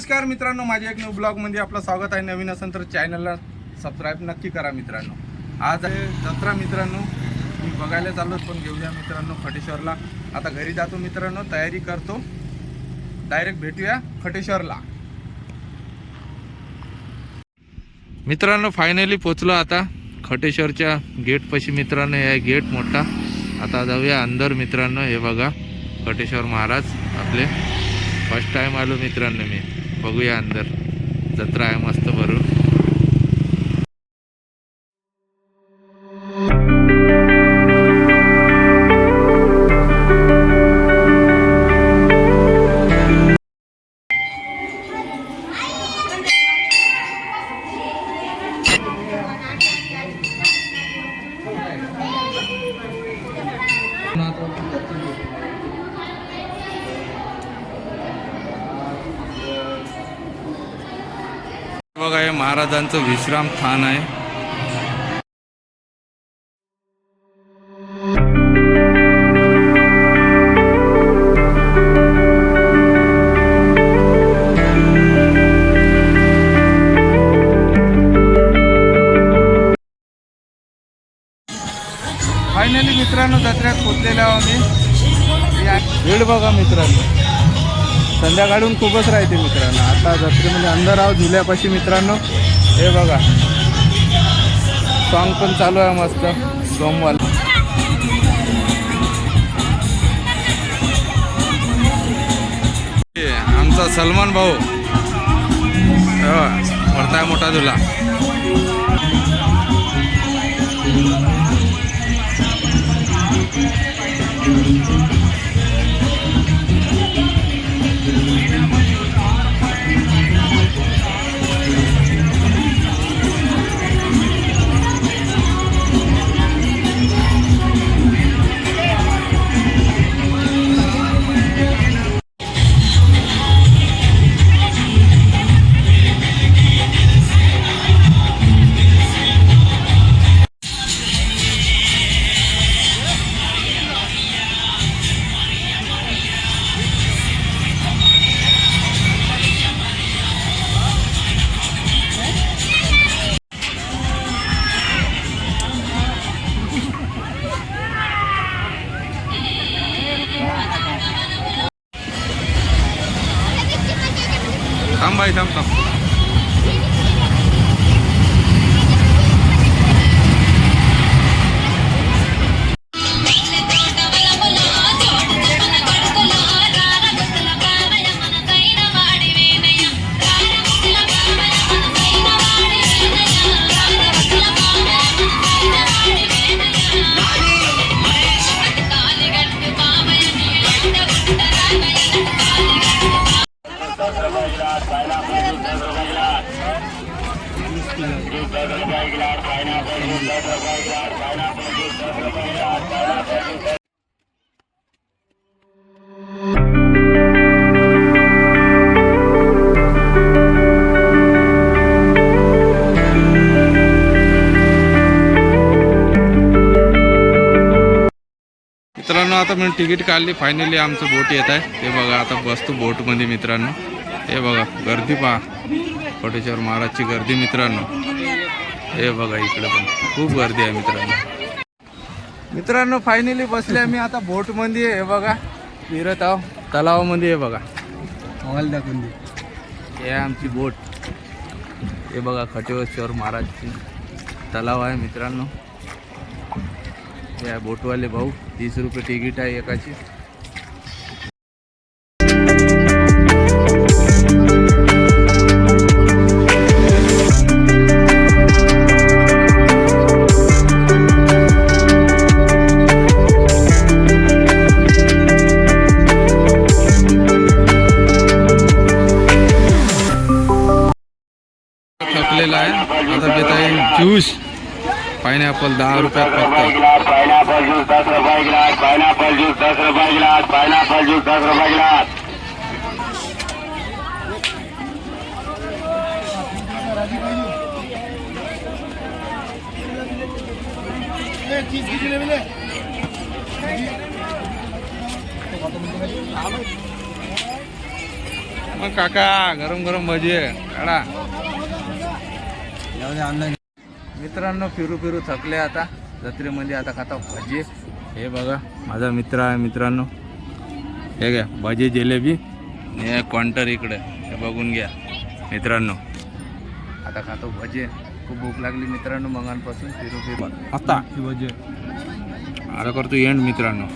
नमस्कार मित्रांनो माझ्या एक न्यू ब्लॉगमध्ये आपलं स्वागत आहे नवीन असेल तर चॅनलला सबस्क्राईब नक्की करा मित्रांनो. आज आहे जत्रा मित्रांनो. मी बघायला चाललो पण घेऊया मित्रांनो खटेश्वरला. आता घरी जातो मित्रांनो तयारी करतो. डायरेक्ट भेटूया खटेश्वरला. मित्रांनो फायनली पोचलो आता. खटेश्वरच्या गेटपाशी मित्रांनो हे आहे गेट मोठा. आता जाऊया अंदर मित्रांनो हे बघा. खटेश्वर महाराज आपले. फर्स्ट टाइम आलो मित्रांनो मी. बघूया अंदर. जत्रा आहे मस्त भरून बघा हे महाराजांचं विश्राम स्थान आहे. फायनली मित्रांनो जत्रेत पोचलेलो आहो आम्ही. या- वेळ बघा मित्रांनो. संध्याकाळून खूपच राहते मित्रांनो. आता जत्रेमध्ये अंदर आहो झुल्यापाशी मित्रांनो हे बघा. सॉन्ग पण चालू आहे मस्त. सोमवार. आमचा सलमान भाऊ. हो, मोठा झुला 3倍3倍 मित्रांनो आता मी तिकीट काढली. फायनली आमचं बोट येत आहे. हे बघा आता बसतो बोटमध्ये मित्रांनो. हे बघा गर्दी पहा. कोटेश्वर महाराजची गर्दी मित्रांनो. हे बघा इकडे पण खूप गर्दी आहे मित्रांनो. मित्रांनो फायनली बसले आम्ही आता बोटमध्ये हे बघा. फिरत आहो तलावामध्ये हे बघा. मोबाईल दाखवून दे. हे आमची बोट. हे बघा खटेश्वर महाराजची तलाव आहे मित्रांनो. हे बोटवाले भाऊ. तीस रुपये तिकीट आहे एकाची. ज्यूस पायनॅपल दहा रुपयात फक्त. पाइनएप्पल जूस दस रुपए गिलास पाइनएप्पल जूस दस रुपए गिलास पाइनएप्पल जूस दस रुपए गिलास. मग काका गरम गरम भजी काढा. मित्रांनो फिरू फिरू थकले आता. जत्रेमध्ये आता खाता भजी. हे बघा माझा मित्र आहे मित्रांनो. हे घ्या भजी जिलेबी. हे क्वांटर इकडे. हे बघून घ्या मित्रांनो. आता खातो भजी. खूप भूक लागली मित्रांनो मगांपासून. फिरू फिरू. आता. भजी. आता करतो एंड मित्रांनो.